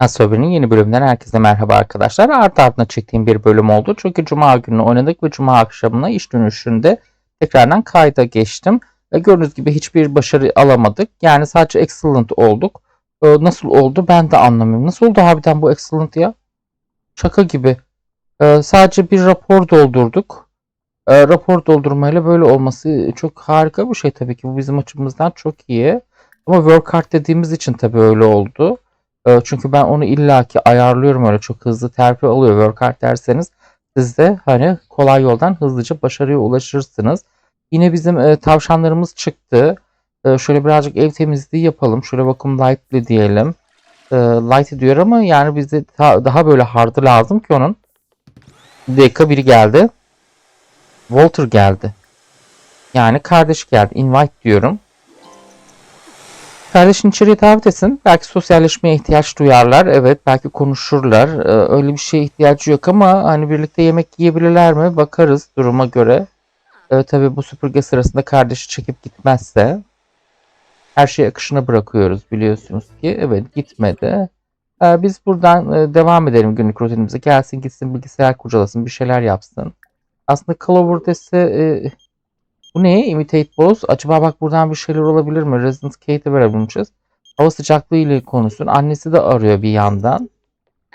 Asobi'nin yeni bölümünden herkese merhaba arkadaşlar. Art ardına çektiğim bir bölüm oldu. Çünkü Cuma günü oynadık ve Cuma akşamına iş dönüşünde tekrardan kayda geçtim. Ve gördüğünüz gibi hiçbir başarı alamadık. Yani sadece excellent olduk. Ee, nasıl oldu ben de anlamıyorum. Nasıl oldu harbiden bu excellent ya? Şaka gibi. Ee, sadece bir rapor doldurduk. Ee, rapor doldurmayla böyle olması çok harika bir şey tabii ki. Bu bizim açımızdan çok iyi. Ama work hard dediğimiz için tabii öyle oldu. E, Çünkü ben onu illaki ayarlıyorum öyle çok hızlı terfi alıyor. Work hard derseniz siz de hani kolay yoldan hızlıca başarıya ulaşırsınız. Yine bizim e, tavşanlarımız çıktı. E, şöyle birazcık ev temizliği yapalım. Şöyle bakın lightly diyelim. E, light diyor ama yani bize ta- daha böyle hard'ı lazım ki onun. Bir dakika biri geldi. Walter geldi. Yani kardeş geldi. Invite diyorum. Kardeşin içeriye davet etsin. Belki sosyalleşmeye ihtiyaç duyarlar. Evet belki konuşurlar. Ee, öyle bir şeye ihtiyacı yok ama hani birlikte yemek yiyebilirler mi? Bakarız duruma göre. Ee, tabii bu süpürge sırasında kardeşi çekip gitmezse her şeyi akışına bırakıyoruz biliyorsunuz ki. Evet gitmedi. Ee, biz buradan e, devam edelim günlük rutinimize. Gelsin gitsin bilgisayar kurcalasın bir şeyler yapsın. Aslında Clover e, bu ne? Imitate Boss. Acaba bak buradan bir şeyler olabilir mi? Resident Kate'e verebilmişiz. Hava sıcaklığı ile konuşsun. Annesi de arıyor bir yandan.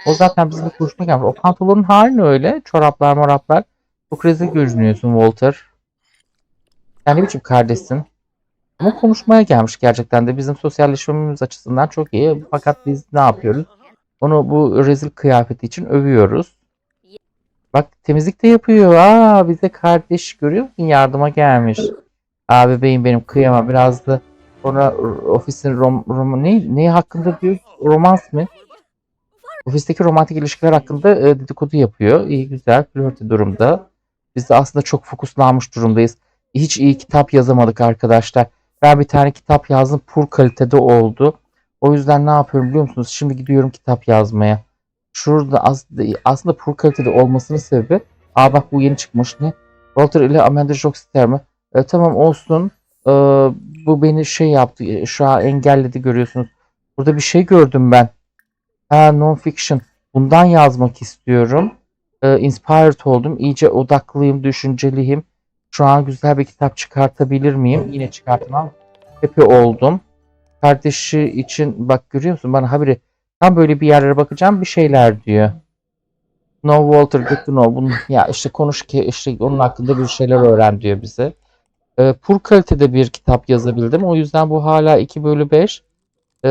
O zaten bizimle konuşmaya gelmiş. O pantolonun hali ne öyle? Çoraplar moraplar. Çok rezil görünüyorsun Walter. Sen ne biçim kardeşsin? Ama konuşmaya gelmiş gerçekten de. Bizim sosyalleşmemiz açısından çok iyi. Fakat biz ne yapıyoruz? Onu bu rezil kıyafeti için övüyoruz. Bak temizlik de yapıyor. Aa bize kardeş görüyor musun? Yardıma gelmiş. Abi beyim benim kıyama biraz da sonra ofisin rom, rom ne, ne hakkında diyor? Romans mı? Ofisteki romantik ilişkiler hakkında e, dedikodu yapıyor. İyi güzel flörtü durumda. Biz de aslında çok fokuslanmış durumdayız. Hiç iyi kitap yazamadık arkadaşlar. Ben bir tane kitap yazdım. Pur kalitede oldu. O yüzden ne yapıyorum biliyor musunuz? Şimdi gidiyorum kitap yazmaya. Şurada aslında, aslında pur kalitede olmasının sebebi Aa bak bu yeni çıkmış ne? Walter ile Amanda Jockster mi? E, tamam olsun. E, bu beni şey yaptı. e, Şu an engelledi görüyorsunuz. Burada bir şey gördüm ben. Ha non fiction. Bundan yazmak istiyorum. E, inspired oldum. İyice odaklıyım, düşünceliyim. Şu an güzel bir kitap çıkartabilir miyim? Yine çıkartmam. Happy oldum. Kardeşi için bak görüyor musun? Bana haberi tam böyle bir yerlere bakacağım bir şeyler diyor. No Walter get to know. Bunu, ya işte konuş ki işte onun hakkında bir şeyler öğren diyor bize. Ee, pur kalitede bir kitap yazabildim. O yüzden bu hala 2 bölü 5. Ee,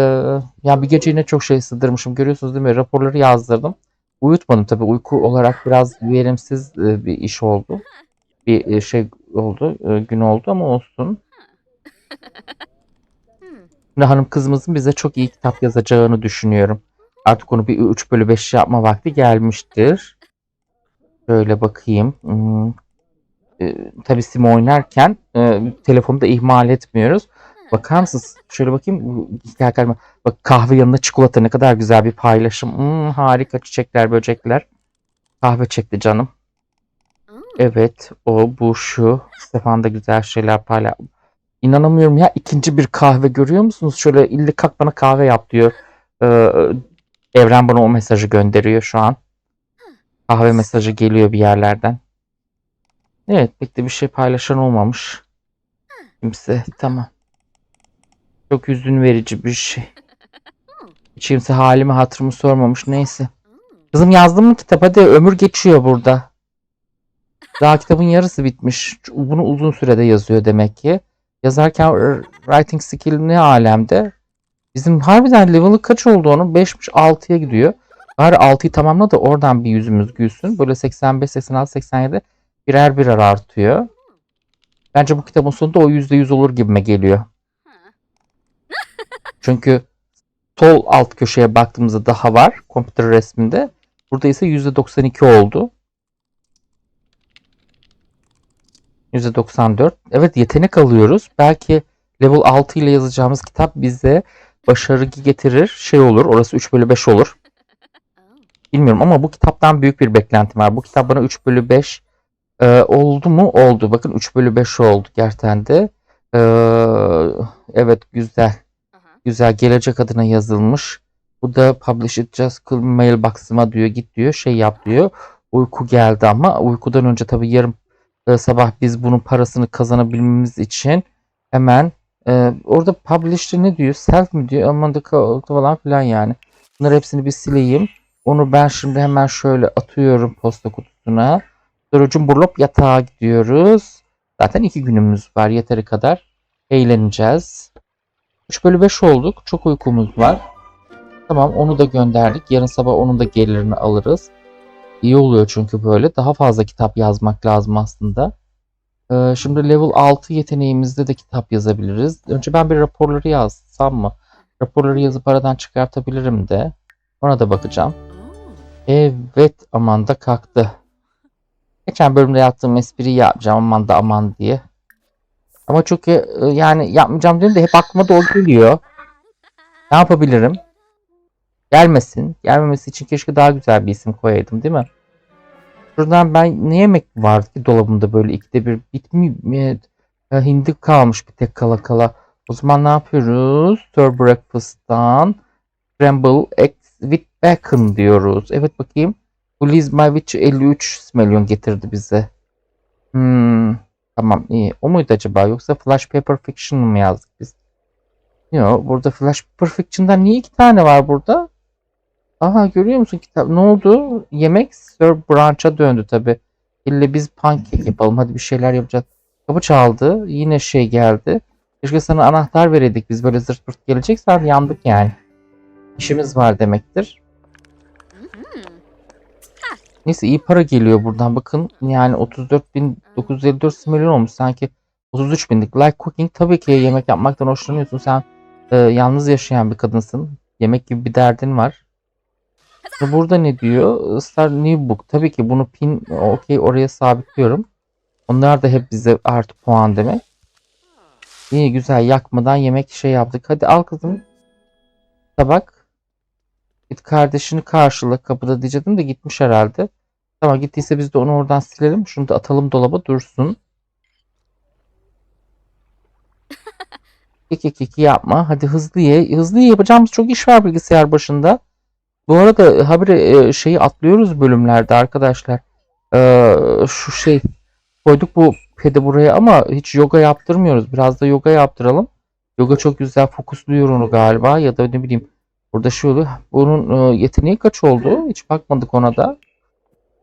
yani bir gece yine çok şey sığdırmışım. Görüyorsunuz değil mi? Raporları yazdırdım. Uyutmadım tabii. Uyku olarak biraz verimsiz e, bir iş oldu. Bir e, şey oldu. e, gün oldu ama olsun. Şimdi hanım kızımızın bize çok iyi kitap yazacağını düşünüyorum. Artık onu bir 3 bölü 5 yapma vakti gelmiştir. Şöyle bakayım. Hmm. Ee, tabii sim oynarken e, telefonu da ihmal etmiyoruz. Bakar mısınız? Şöyle bakayım. Bak kahve yanında çikolata ne kadar güzel bir paylaşım. Hmm, harika çiçekler, böcekler. Kahve çekti canım. Evet, o, bu, şu. Stefan da güzel şeyler paylaş. İnanamıyorum ya ikinci bir kahve görüyor musunuz? Şöyle illi kalk bana kahve yap diyor. Ee, Evren bana o mesajı gönderiyor şu an. Kahve mesajı geliyor bir yerlerden. Evet pek de bir şey paylaşan olmamış. Kimse tamam. Çok üzün verici bir şey. Hiç kimse halimi hatırımı sormamış neyse. Kızım yazdın mı kitap hadi ömür geçiyor burada. Daha kitabın yarısı bitmiş. Bunu uzun sürede yazıyor demek ki. Yazarken r- writing skill ne alemde? Bizim harbiden level'ı kaç oldu onun? 5'miş 6'ya gidiyor. Bari 6'yı tamamla da oradan bir yüzümüz gülsün. Böyle 85, 86, 87 birer birer artıyor. Bence bu kitabın sonunda o %100 olur gibime geliyor. Çünkü sol alt köşeye baktığımızda daha var kompütür resminde. Burada ise %92 oldu. %94. Evet yetenek alıyoruz. Belki level 6 ile yazacağımız kitap bize başarı getirir. Şey olur. Orası 3 bölü 5 olur. Bilmiyorum ama bu kitaptan büyük bir beklentim var. Bu kitap bana 3 bölü 5 e, oldu mu? Oldu. Bakın 3 bölü 5 oldu gerçekten de. E, evet güzel. Güzel. Gelecek adına yazılmış. Bu da publish it just mailbox'ıma diyor git diyor şey yap diyor. Uyku geldi ama uykudan önce tabii yarın e, sabah biz bunun parasını kazanabilmemiz için hemen e, orada publish'te ne diyor? Self mi diyor? Aman da falan filan yani. Bunları hepsini bir sileyim. Onu ben şimdi hemen şöyle atıyorum posta kutusuna. Sonra cumburlop yatağa gidiyoruz. Zaten iki günümüz var yeteri kadar. Eğleneceğiz. 3 bölü 5 olduk. Çok uykumuz var. Tamam onu da gönderdik. Yarın sabah onun da gelirini alırız. İyi oluyor çünkü böyle. Daha fazla kitap yazmak lazım aslında. Ee, şimdi level 6 yeteneğimizde de kitap yazabiliriz. Önce ben bir raporları yazsam mı? Raporları yazıp aradan çıkartabilirim de. Ona da bakacağım. Evet aman da kalktı. Geçen bölümde yaptığım espriyi yapacağım aman da aman diye. Ama çok e, yani yapmayacağım diyorum da hep aklıma da o geliyor. Ne yapabilirim? Gelmesin. Gelmemesi için keşke daha güzel bir isim koyaydım değil mi? Şuradan ben ne yemek vardı ki dolabımda böyle ikide bir bitmiyor. Hindi kalmış bir tek kala kala. O zaman ne yapıyoruz? Sir Breakfast'tan Scramble Eggs with Bacon diyoruz. Evet bakayım. Bu Liz Mavich 53 milyon getirdi bize. Hmm, tamam iyi. O muydu acaba? Yoksa Flash Paper Fiction mı yazdık biz? Yok burada Flash Paper Fiction'dan niye iki tane var burada? Aha görüyor musun kitap? Ne oldu? Yemek Sir Branch'a döndü tabi. İlle biz pankek yapalım. Hadi bir şeyler yapacağız. Kapı çaldı. Yine şey geldi. Keşke sana anahtar veredik. Biz böyle zırt pırt geleceksen yandık yani. İşimiz var demektir. Neyse iyi para geliyor buradan. Bakın yani 34.954 milyon olmuş. Sanki 33 binlik. Like cooking tabii ki yemek yapmaktan hoşlanıyorsun. Sen e, yalnız yaşayan bir kadınsın. Yemek gibi bir derdin var. Burada ne diyor? Start new book. Tabii ki bunu pin okey oraya sabitliyorum. Onlar da hep bize artı puan demek. İyi güzel yakmadan yemek şey yaptık. Hadi al kızım. Tabak. Git kardeşini karşıla kapıda diyecektim de gitmiş herhalde. Tamam gittiyse biz de onu oradan silelim. Şunu da atalım dolaba dursun. Kiki kiki yapma. Hadi hızlı ye. Hızlı ye. Yapacağımız çok iş var bilgisayar başında. Bu arada habire e, şeyi atlıyoruz bölümlerde arkadaşlar. Ee, şu şey koyduk bu pedi buraya ama hiç yoga yaptırmıyoruz. Biraz da yoga yaptıralım. Yoga çok güzel fokusluyor onu galiba ya da ne bileyim burada şey oluyor. Bunun e, yeteneği kaç oldu? Hiç bakmadık ona da.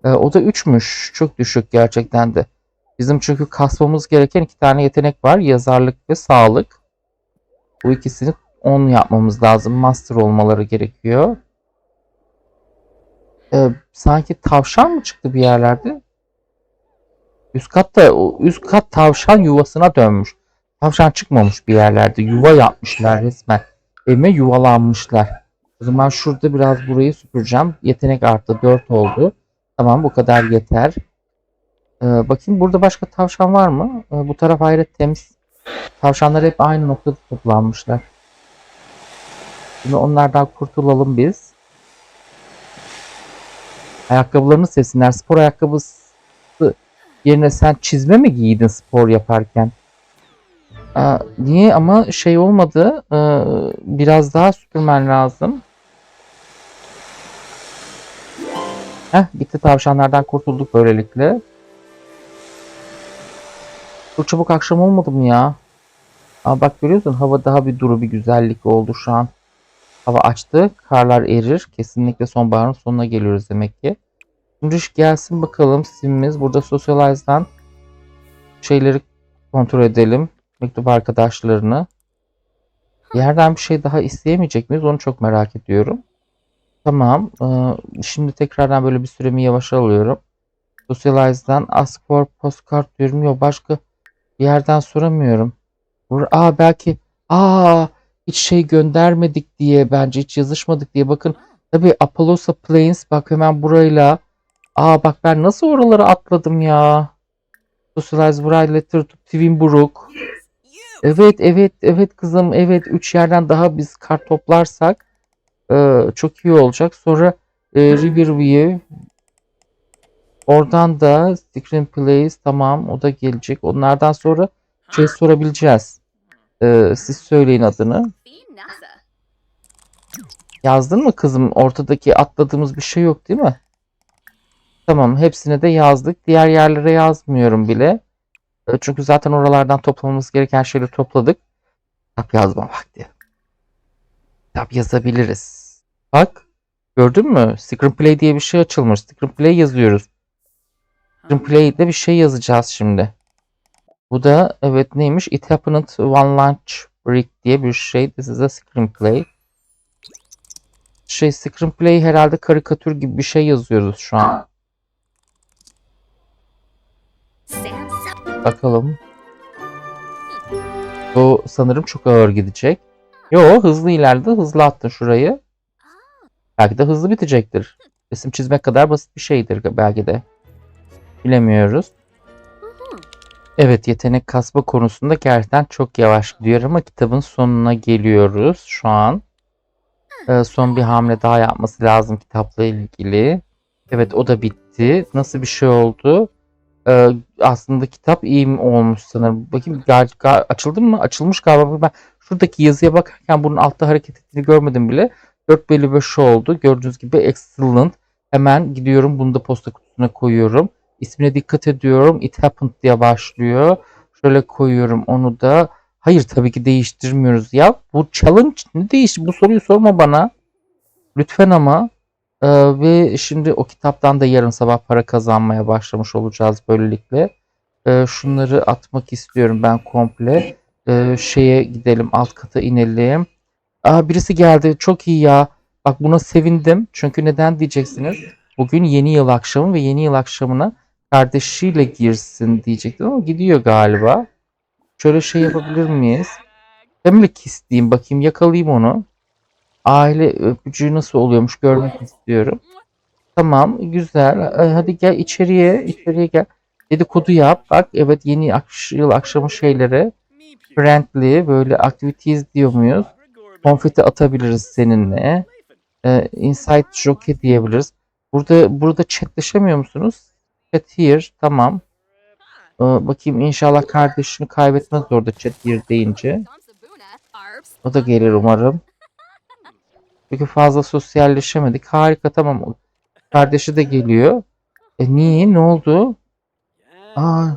E, o da 3'müş. Çok düşük gerçekten de. Bizim çünkü kasmamız gereken iki tane yetenek var. Yazarlık ve sağlık. Bu ikisini 10 yapmamız lazım. Master olmaları gerekiyor. E, sanki tavşan mı çıktı bir yerlerde? Üst katta üst kat tavşan yuvasına dönmüş. Tavşan çıkmamış bir yerlerde. Yuva yapmışlar resmen. Evime yuvalanmışlar. O zaman şurada biraz burayı süpüreceğim. Yetenek arttı. 4 oldu. Tamam bu kadar yeter. Ee, bakayım burada başka tavşan var mı? Ee, bu taraf hayret temiz. Tavşanlar hep aynı noktada toplanmışlar. Şimdi onlardan kurtulalım biz. Ayakkabılarını sevsinler. Spor ayakkabısı yerine sen çizme mi giydin spor yaparken? Aa, niye ama şey olmadı. Ee, biraz daha süpürmen lazım. Heh, gitti tavşanlardan kurtulduk böylelikle. Çok çabuk akşam olmadı mı ya? Aa, bak görüyorsun hava daha bir duru bir güzellik oldu şu an. Hava açtı. Karlar erir. Kesinlikle sonbaharın sonuna geliyoruz demek ki. İş gelsin bakalım simimiz. Burada Socialize'dan şeyleri kontrol edelim. Mektup arkadaşlarını. Yerden bir şey daha isteyemeyecek miyiz? Onu çok merak ediyorum. Tamam. Ee, şimdi tekrardan böyle bir süremi yavaş alıyorum. Socialize'dan ask for postcard diyorum. Yok başka bir yerden soramıyorum. Aa belki aa hiç şey göndermedik diye bence hiç yazışmadık diye bakın. Tabii Apollosa Plains bak hemen burayla. Aa bak ben nasıl oraları atladım ya. Socialize burayla letter to Twinbrook. Evet evet evet kızım evet 3 yerden daha biz kart toplarsak e, çok iyi olacak. Sonra e, Riverview oradan da Screen Place tamam o da gelecek. Onlardan sonra şey sorabileceğiz. E, siz söyleyin adını. Yazdın mı kızım? Ortadaki atladığımız bir şey yok değil mi? Tamam, hepsine de yazdık. Diğer yerlere yazmıyorum bile. E, Çünkü zaten oralardan toplamamız gereken şeyleri topladık. Kitap yazma vakti. Kitap yazabiliriz. Bak, gördün mü? Screenplay diye bir şey açılmış. Screenplay yazıyoruz. Screenplay'de bir şey yazacağız şimdi. Bu da evet neymiş? It happened one lunch break diye bir şey. This is a screenplay. Şey screenplay herhalde karikatür gibi bir şey yazıyoruz şu an. Bakalım. Bu sanırım çok ağır gidecek. Yo hızlı ilerledi. Hızlı attı şurayı. Belki de hızlı bitecektir. Resim çizmek kadar basit bir şeydir belki de. Bilemiyoruz. Evet yetenek kasma konusunda gerçekten çok yavaş gidiyor ama kitabın sonuna geliyoruz şu an. Ee, son bir hamle daha yapması lazım kitapla ilgili. Evet o da bitti. Nasıl bir şey oldu? Ee, aslında kitap iyi mi olmuş sanırım. Bakayım açıldı mı? Açılmış galiba. Ben şuradaki yazıya bakarken bunun altta hareket ettiğini görmedim bile. 4 bölü 5 oldu. Gördüğünüz gibi excellent. Hemen gidiyorum. Bunu da posta kutusuna koyuyorum. İsmine dikkat ediyorum. It happened diye başlıyor. Şöyle koyuyorum onu da. Hayır tabii ki değiştirmiyoruz ya. Bu challenge ne değiş? Bu soruyu sorma bana. Lütfen ama. Ee, ve şimdi o kitaptan da yarın sabah para kazanmaya başlamış olacağız böylelikle. Ee, şunları atmak istiyorum ben komple. Ee, şeye gidelim alt kata inelim. Aa, birisi geldi çok iyi ya. Bak buna sevindim. Çünkü neden diyeceksiniz? Bugün yeni yıl akşamı ve yeni yıl akşamına kardeşiyle girsin diyecektim ama gidiyor galiba. Şöyle şey yapabilir miyiz? Family kiss diyeyim bakayım yakalayayım onu. Aile öpücüğü nasıl oluyormuş görmek istiyorum. Tamam güzel. Ee, Hadi gel içeriye içeriye gel. Dedikodu yap. Bak evet yeni akş- yıl akşamı şeylere friendly böyle activities diyor muyuz? Konfeti atabiliriz seninle. Ee, inside jockey diyebiliriz. Burada burada chatleşemiyor musunuz? Chat here. Tamam. Ee, bakayım inşallah kardeşini kaybetmez orada chat here deyince. O da gelir umarım. Çünkü fazla sosyalleşemedik. Harika tamam. Kardeşi de geliyor. E niye? Ne oldu? Aa.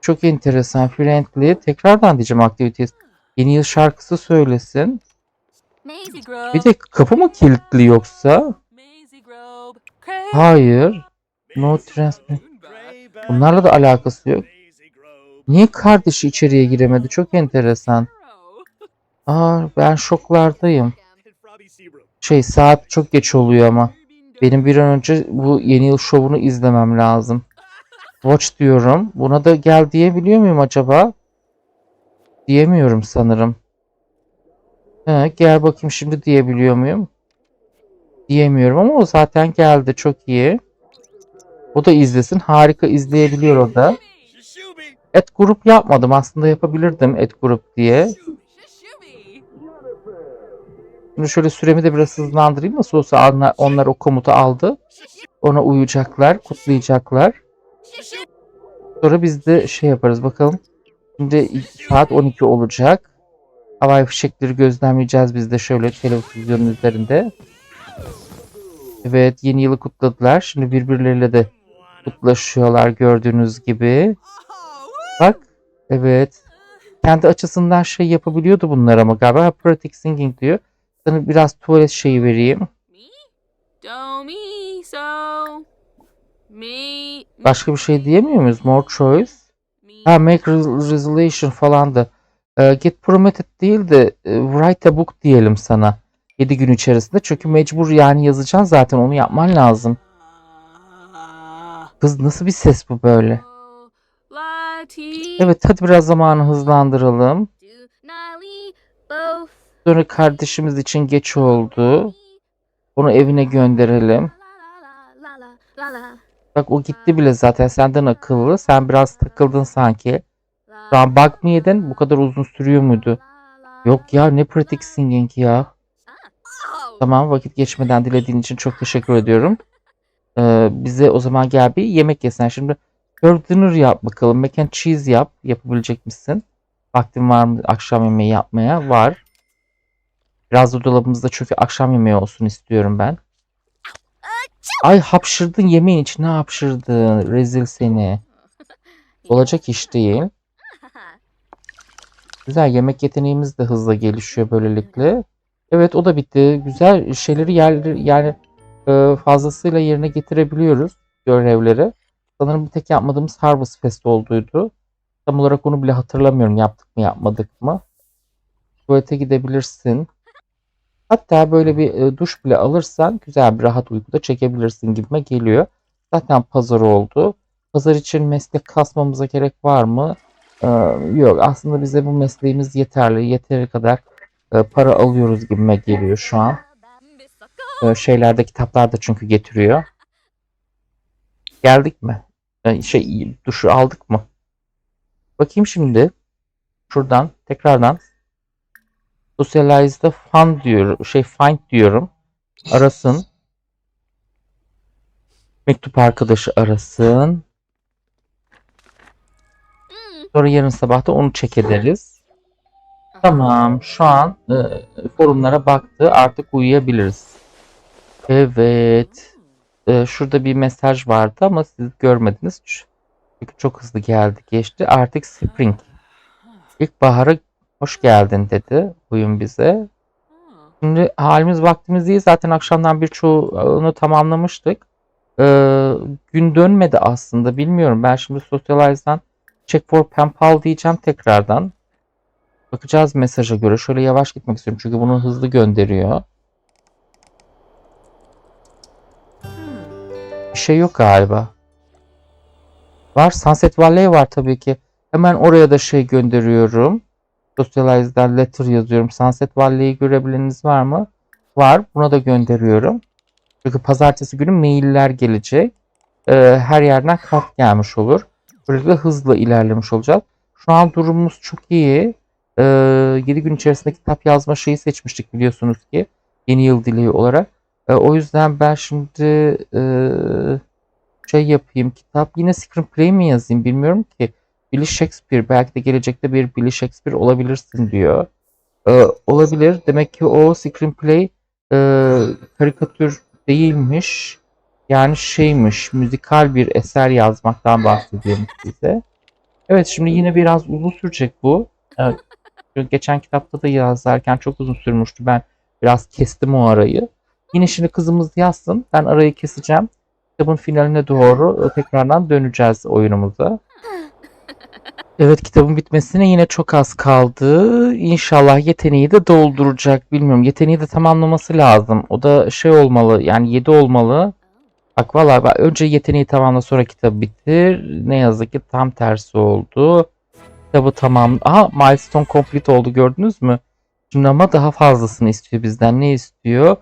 Çok enteresan. Friendly. Tekrardan diyeceğim activities. Yeni yıl şarkısı söylesin. Bir de kapı mı kilitli yoksa? Hayır. No transfer. Bunlarla da alakası yok. Niye kardeşi içeriye giremedi? Çok enteresan. Aa ben şoklardayım. Şey saat çok geç oluyor ama. Benim bir an önce bu yeni yıl şovunu izlemem lazım. Watch diyorum. Buna da gel diyebiliyor muyum acaba? Diyemiyorum sanırım. He, gel bakayım şimdi diyebiliyor muyum? Diyemiyorum ama o zaten geldi. Çok iyi. O da izlesin. Harika izleyebiliyor o da. Et grup yapmadım. Aslında yapabilirdim et grup diye. Şimdi şöyle süremi de biraz hızlandırayım. Nasıl olsa onlar, onlar o komutu aldı. Ona uyacaklar, kutlayacaklar. Sonra biz de şey yaparız bakalım. Şimdi saat 12 olacak. Havai fişekleri gözlemleyeceğiz biz de şöyle televizyonun üzerinde. Evet yeni yılı kutladılar. Şimdi birbirleriyle de kutlaşıyorlar gördüğünüz gibi. Bak evet. Kendi açısından şey yapabiliyordu bunlar ama galiba Ha, pratic singing diyor. Sana biraz tuvalet şeyi vereyim. Başka bir şey diyemiyor muyuz? More choice. Ha make re- resolution falan da. Ee, get promoted değil de e, write a book diyelim sana. 7 gün içerisinde. Çünkü mecbur yani yazacaksın zaten onu yapman lazım. Kız nasıl bir ses bu böyle? Evet hadi biraz zamanı hızlandıralım. Sonra kardeşimiz için geç oldu. Onu evine gönderelim. Bak o gitti bile zaten senden akıllı. Sen biraz takıldın sanki. Şu an bug mı yedin? Bu kadar uzun sürüyor muydu? Yok ya ne pratik singing ya. Tamam vakit geçmeden dilediğin için çok teşekkür ediyorum. Ee, bize o zaman gel bir yemek yesen. Şimdi dinner yap bakalım. Mac and cheese yap. Yapabilecek misin? Vaktin var mı akşam yemeği yapmaya? Var. Biraz da dolabımızda çünkü akşam yemeği olsun istiyorum ben. Ay hapşırdın yemeğin içine hapşırdın. Rezil seni. Olacak iş değil. Güzel yemek yeteneğimiz de hızla gelişiyor böylelikle. Evet o da bitti. Güzel şeyleri yer, yani e, fazlasıyla yerine getirebiliyoruz görevleri. Sanırım bir tek yapmadığımız Harvest Fest olduydu. Tam olarak onu bile hatırlamıyorum yaptık mı yapmadık mı. Tuvalete gidebilirsin. Hatta böyle bir e, duş bile alırsan güzel bir rahat uykuda çekebilirsin gibime geliyor. Zaten pazar oldu. Pazar için meslek kasmamıza gerek var mı? Ee, yok aslında bize bu mesleğimiz yeterli. Yeteri kadar e, para alıyoruz gibime geliyor şu an. Ee, şeylerde kitaplar da çünkü getiriyor. Geldik mi? Şey duşu aldık mı? Bakayım şimdi. Şuradan tekrardan Socialize'da fun diyor, şey find diyorum. Arasın. Mektup arkadaşı arasın. Sonra yarın sabah da onu check ederiz. Tamam, şu an e, forumlara baktı. Artık uyuyabiliriz. Evet. E, şurada bir mesaj vardı ama siz görmediniz. Çünkü çok hızlı geldi, geçti. Artık spring. İlkbahara hoş geldin dedi oyun bize. Şimdi halimiz vaktimiz iyi. Zaten akşamdan birçoğunu tamamlamıştık. Ee, gün dönmedi aslında. Bilmiyorum. Ben şimdi Socialize'dan Check for Pen Pal diyeceğim tekrardan. Bakacağız mesaja göre. Şöyle yavaş gitmek istiyorum. Çünkü bunu hızlı gönderiyor. Bir şey yok galiba. Var. Sunset Valley var tabii ki. Hemen oraya da şey gönderiyorum. Socialize'dan letter yazıyorum. Sunset Valley'i görebileniniz var mı? Var. Buna da gönderiyorum. Çünkü pazartesi günü mailler gelecek. Ee, her yerden kart gelmiş olur. Böylelikle hızla ilerlemiş olacağız. Şu an durumumuz çok iyi. Ee, 7 gün içerisinde kitap yazma şeyi seçmiştik biliyorsunuz ki. Yeni yıl dileği olarak. Ee, o yüzden ben şimdi e, şey yapayım. Kitap yine screenplay mi yazayım bilmiyorum ki. Billy Shakespeare belki de gelecekte bir Billy Shakespeare olabilirsin diyor. Ee, olabilir. Demek ki o screenplay e, karikatür değilmiş. Yani şeymiş, müzikal bir eser yazmaktan bahsediyorum size. Evet şimdi yine biraz uzun sürecek bu. Evet, çünkü geçen kitapta da yazarken çok uzun sürmüştü. Ben biraz kestim o arayı. Yine şimdi kızımız yazsın. Ben arayı keseceğim. Kitabın finaline doğru e, tekrardan döneceğiz oyunumuza. Evet kitabın bitmesine yine çok az kaldı. İnşallah yeteneği de dolduracak. Bilmiyorum yeteneği de tamamlaması lazım. O da şey olmalı yani 7 olmalı. Bak valla önce yeteneği tamamla sonra kitabı bitir. Ne yazık ki tam tersi oldu. Kitabı tamam. Aha milestone complete oldu gördünüz mü? Şimdi ama daha fazlasını istiyor bizden. Ne istiyor?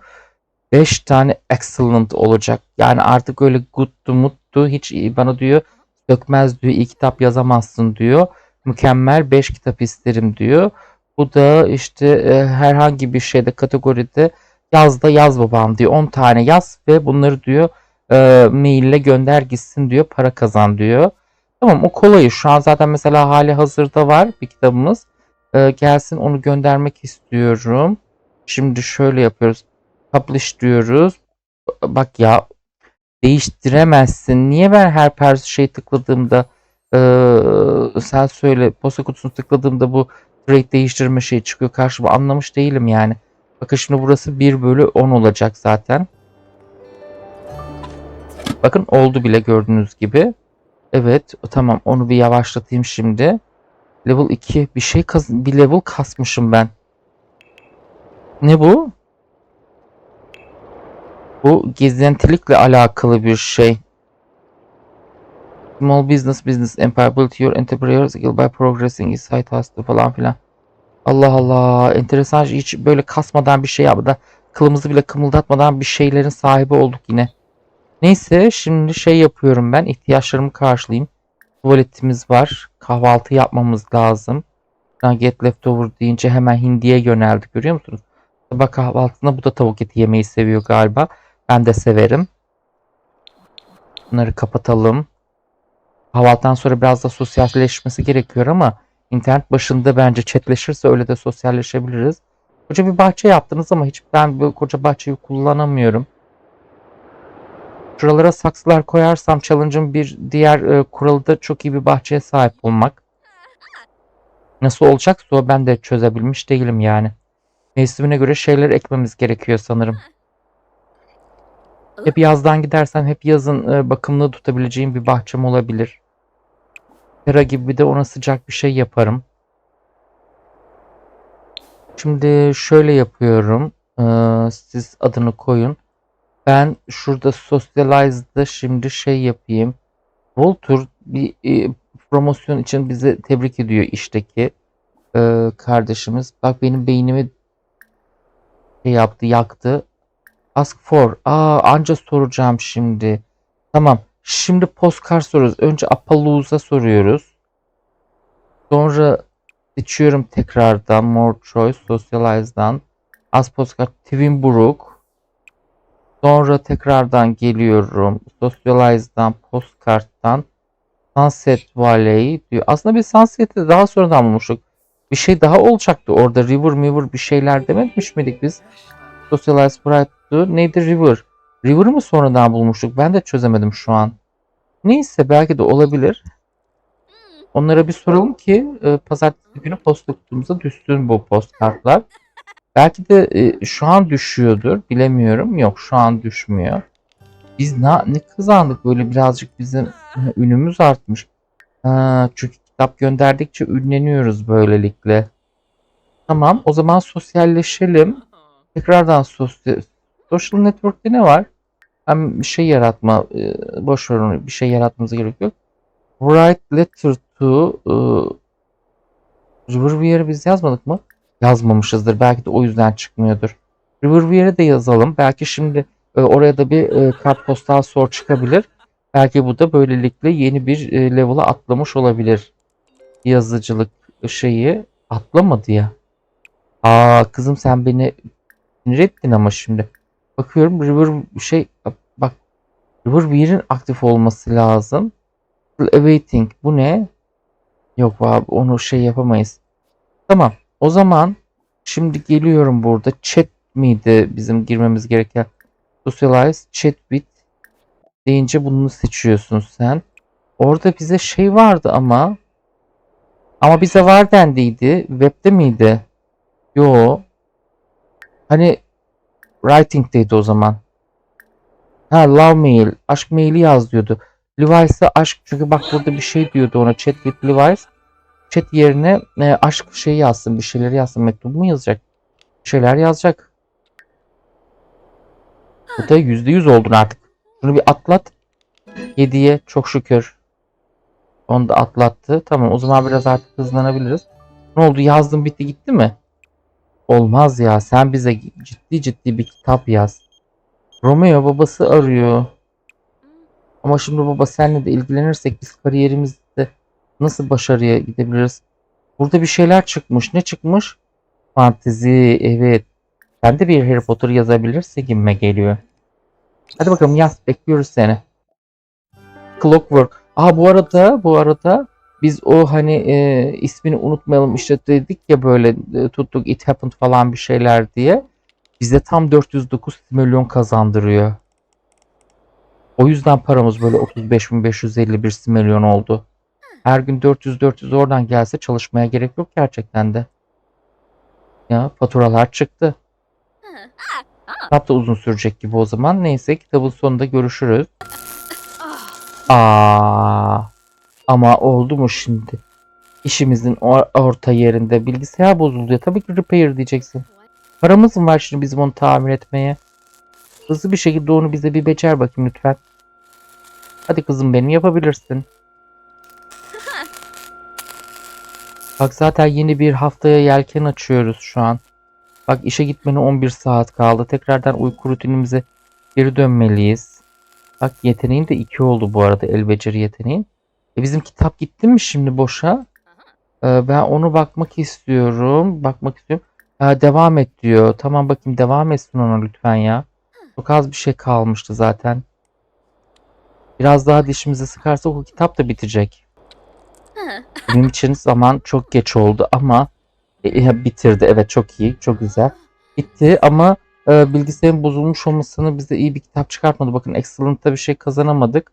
5 tane excellent olacak. Yani artık öyle good'tu muttu hiç bana diyor dökmez diyor. iyi kitap yazamazsın diyor. Mükemmel 5 kitap isterim diyor. Bu da işte e, herhangi bir şeyde kategoride yaz da yaz babam diyor. 10 tane yaz ve bunları diyor e, maille gönder gitsin diyor. Para kazan diyor. Tamam o kolayı. Şu an zaten mesela hali hazırda var bir kitabımız. E, gelsin onu göndermek istiyorum. Şimdi şöyle yapıyoruz. Publish diyoruz. Bak ya değiştiremezsin. Niye ben her per şey tıkladığımda eee, sen söyle posta kutusunu tıkladığımda bu trade değiştirme şeyi çıkıyor karşıma anlamış değilim yani. Bakın şimdi burası 1 bölü 10 olacak zaten. Bakın oldu bile gördüğünüz gibi. Evet tamam onu bir yavaşlatayım şimdi. Level 2 bir şey kaz bir level kasmışım ben. Ne bu? Bu gezintilikle alakalı bir şey. Small business business empire build your entrepreneur skill by progressing inside hustle falan filan. Allah Allah enteresan hiç böyle kasmadan bir şey yapmadan kılımızı bile kımıldatmadan bir şeylerin sahibi olduk yine. Neyse şimdi şey yapıyorum ben ihtiyaçlarımı karşılayayım. Tuvaletimiz var. Kahvaltı yapmamız lazım. Get leftover deyince hemen hindiye yöneldik görüyor musunuz? Sabah kahvaltısında bu da tavuk eti yemeyi seviyor galiba. Ben de severim. Bunları kapatalım. Kahvaltıdan sonra biraz da sosyalleşmesi gerekiyor ama internet başında bence chatleşirse öyle de sosyalleşebiliriz. Koca bir bahçe yaptınız ama hiç ben bu koca bahçeyi kullanamıyorum. Şuralara saksılar koyarsam challenge'ın bir diğer e, kuralı da çok iyi bir bahçeye sahip olmak. Nasıl olacaksa o ben de çözebilmiş değilim yani. Mevsimine göre şeyler ekmemiz gerekiyor sanırım. Hep yazdan gidersem hep yazın e, bakımlı tutabileceğim bir bahçem olabilir. Sera gibi de ona sıcak bir şey yaparım. Şimdi şöyle yapıyorum. Ee, siz adını koyun. Ben şurada Socialize'da şimdi şey yapayım. Voltur bir e, promosyon için bizi tebrik ediyor işteki e, kardeşimiz. Bak benim beynimi şey yaptı, yaktı. Ask for. Aa anca soracağım şimdi. Tamam. Şimdi postcard soruyoruz. Önce Appaloosa soruyoruz. Sonra seçiyorum tekrardan More Choice Socialize'dan. Az postcard Twinbrook. Sonra tekrardan geliyorum. Socialize'dan postcard'dan Sunset Valley diyor. Aslında biz Sunset'i daha sonradan bulmuştuk. Bir şey daha olacaktı orada. River River bir şeyler dememiş miydik biz? Socialize Bright'tu. Neydi River? River'ı mı sonradan bulmuştuk? Ben de çözemedim şu an. Neyse belki de olabilir. Onlara bir soralım ki e, pazartesi günü posta kutumuza düşsün bu postkartlar. Belki de e, şu an düşüyordur. Bilemiyorum. Yok şu an düşmüyor. Biz ne, ne kazandık böyle birazcık bizim e, ünümüz artmış. Ha, çünkü kitap gönderdikçe ünleniyoruz böylelikle. Tamam o zaman sosyalleşelim. Tekrardan sosyal, social network'te ne var? Hem bir şey yaratma, e, boş ver onu, bir şey yaratmamıza gerek yok. Write letter to e, Riverware'ı biz yazmadık mı? Yazmamışızdır. Belki de o yüzden çıkmıyordur. Riverware'ı de yazalım. Belki şimdi e, oraya da bir e, kartpostal sor çıkabilir. Belki bu da böylelikle yeni bir e, level'a atlamış olabilir. Yazıcılık şeyi atlamadı ya. Aa kızım sen beni sinir ettin ama şimdi. Bakıyorum River şey bak Riverware'in aktif olması lazım. Awaiting bu ne? Yok abi onu şey yapamayız. Tamam. O zaman şimdi geliyorum burada. Chat miydi bizim girmemiz gereken? Socialize chat with deyince bunu seçiyorsun sen. Orada bize şey vardı ama ama bize var dendiydi. Web'de miydi? Yo. Hani writing'deydi o zaman. Ha love mail. Aşk maili yaz diyordu. Levi's'e aşk çünkü bak burada bir şey diyordu ona chat with Levi's. Chat yerine e, aşk şeyi yazsın bir şeyleri yazsın mektubu mu yazacak? Bir şeyler yazacak. Bu da %100 oldun artık. Şunu bir atlat. 7'ye çok şükür. Onu da atlattı. Tamam o zaman biraz artık hızlanabiliriz. Ne oldu yazdım bitti gitti mi? Olmaz ya sen bize ciddi ciddi bir kitap yaz. Romeo babası arıyor. Ama şimdi baba senle de ilgilenirsek biz kariyerimizde nasıl başarıya gidebiliriz? Burada bir şeyler çıkmış. Ne çıkmış? Fantezi. Evet. Sen de bir Harry Potter yazabilirsin gibime geliyor. Hadi bakalım yaz. Bekliyoruz seni. Clockwork. Aa bu arada bu arada biz o hani e, ismini unutmayalım işte dedik ya böyle e, tuttuk it happened falan bir şeyler diye. Bize tam 409 milyon kazandırıyor. O yüzden paramız böyle 35.551 similyon oldu. Her gün 400-400 oradan gelse çalışmaya gerek yok gerçekten de. Ya faturalar çıktı. Kitap da uzun sürecek gibi o zaman. Neyse kitabın sonunda görüşürüz. Aa, ama oldu mu şimdi? İşimizin or- orta yerinde bilgisayar bozuldu. Tabii ki repair diyeceksin. Paramız mı var şimdi bizim onu tamir etmeye? Hızlı bir şekilde onu bize bir becer bakayım lütfen. Hadi kızım benim yapabilirsin. Bak zaten yeni bir haftaya yelken açıyoruz şu an. Bak işe gitmene 11 saat kaldı. Tekrardan uyku rutinimize geri dönmeliyiz. Bak yeteneğin de 2 oldu bu arada el beceri yeteneğin. E bizim kitap gitti mi şimdi boşa? Ee, ben onu bakmak istiyorum. Bakmak istiyorum. Ha, devam et diyor. Tamam bakayım devam etsin ona lütfen ya. Çok az bir şey kalmıştı zaten. Biraz daha dişimizi sıkarsak o kitap da bitecek. Benim için zaman çok geç oldu ama E, e, bitirdi. Evet çok iyi. Çok güzel. Bitti ama e, bilgisayarın bozulmuş olmasını bize iyi bir kitap çıkartmadı. Bakın Excellent'ta bir şey kazanamadık.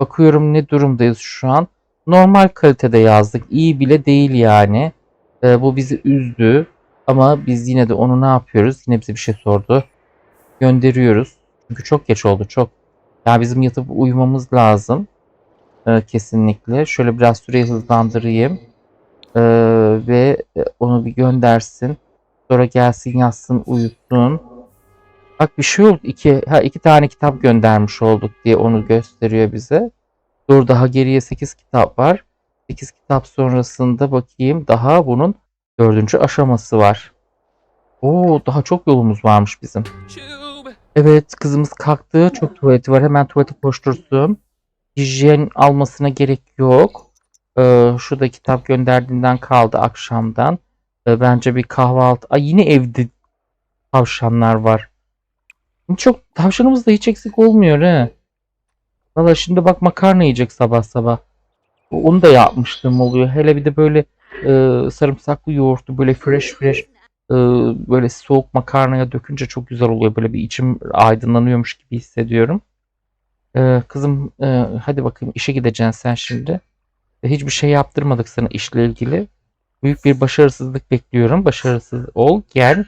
Bakıyorum ne durumdayız şu an. Normal kalitede yazdık. İyi bile değil yani. E, bu bizi üzdü. Ama biz yine de onu ne yapıyoruz? Yine bize bir şey sordu. Gönderiyoruz. Çünkü çok geç oldu çok. Ya bizim yatıp uyumamız lazım. E, kesinlikle. Şöyle biraz süreyi hızlandırayım. E, ve onu bir göndersin. Sonra gelsin yatsın uyusun. Bak bir şey oldu. İki, ha, iki tane kitap göndermiş olduk diye onu gösteriyor bize. Dur daha geriye 8 kitap var. 8 kitap sonrasında bakayım daha bunun dördüncü aşaması var. Oo daha çok yolumuz varmış bizim. Evet kızımız kalktı. Çok tuvaleti var. Hemen tuvalete koştursun. Hijyen almasına gerek yok. Ee, şu da kitap gönderdiğinden kaldı akşamdan. Ee, bence bir kahvaltı. Ay yine evde tavşanlar var. Çok tavşanımız da hiç eksik olmuyor he. Valla şimdi bak makarna yiyecek sabah sabah. Onu da yapmıştım oluyor. Hele bir de böyle e, sarımsaklı yoğurtlu böyle fresh fresh e, böyle soğuk makarnaya dökünce çok güzel oluyor. Böyle bir içim aydınlanıyormuş gibi hissediyorum. E, kızım e, hadi bakayım işe gideceksin sen şimdi. E, hiçbir şey yaptırmadık sana işle ilgili. Büyük bir başarısızlık bekliyorum. Başarısız ol gel.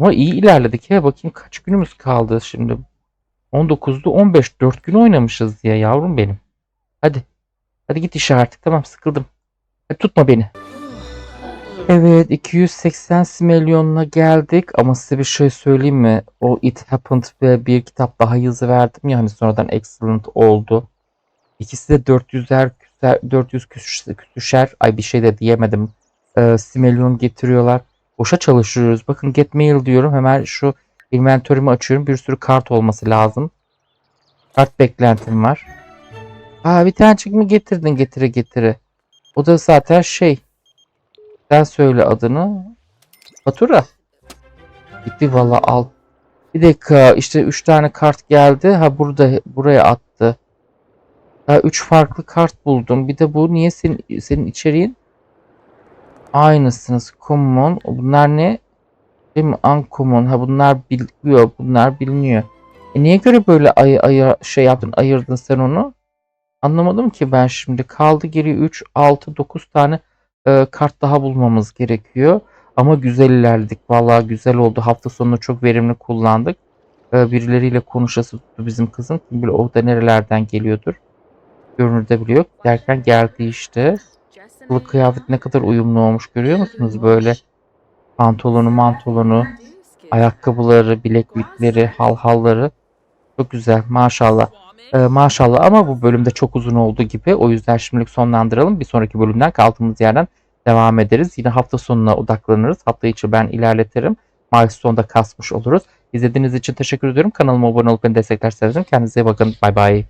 Ama iyi ilerledik ya. Bakayım kaç günümüz kaldı şimdi. 19'du 15 4 gün oynamışız ya yavrum benim. Hadi. Hadi git işe artık. Tamam sıkıldım. Hadi tutma beni. Evet 280 milyonuna geldik ama size bir şey söyleyeyim mi? O It Happened ve bir kitap daha yazı verdim ya hani sonradan Excellent oldu. İkisi de 400'er küser, 400 küsür, küsüşer ay bir şey de diyemedim. E, similyon getiriyorlar. Boşa çalışıyoruz. Bakın get mail diyorum. Hemen şu inventörümü açıyorum. Bir sürü kart olması lazım. Kart beklentim var. Aa bir tanecik mi getirdin getire getire. O da zaten şey. Sen söyle adını. Fatura. Gitti valla al. Bir dakika işte 3 tane kart geldi. Ha burada buraya attı. Ha 3 farklı kart buldum. Bir de bu niye senin senin içeriğin aynısınız. Common. Bunlar ne? Değil mi? Uncommon. Ha bunlar biliniyor. Bunlar biliniyor. E niye göre böyle ay, ay şey yaptın ayırdın sen onu? Anlamadım ki ben şimdi. Kaldı geri 3, 6, 9 tane e, kart daha bulmamız gerekiyor. Ama güzel ilerledik. Vallahi güzel oldu. Hafta sonunu çok verimli kullandık. E, birileriyle konuşası tuttu bizim kızım. Kim bilir o da nerelerden geliyordur. Görünürde bile yok. Derken geldi işte. Kılık kıyafet ne kadar uyumlu olmuş görüyor musunuz? Böyle pantolonu mantolonu, ayakkabıları, bileklikleri, halhalları. Çok güzel maşallah. Ee, maşallah ama bu bölümde çok uzun olduğu gibi. O yüzden şimdilik sonlandıralım. Bir sonraki bölümden kaldığımız yerden devam ederiz. Yine hafta sonuna odaklanırız. Hafta içi ben ilerletirim. Milestone'da kasmış oluruz. İzlediğiniz için teşekkür ediyorum. Kanalıma abone olup beni desteklerseniz kendinize iyi bakın. Bay bay.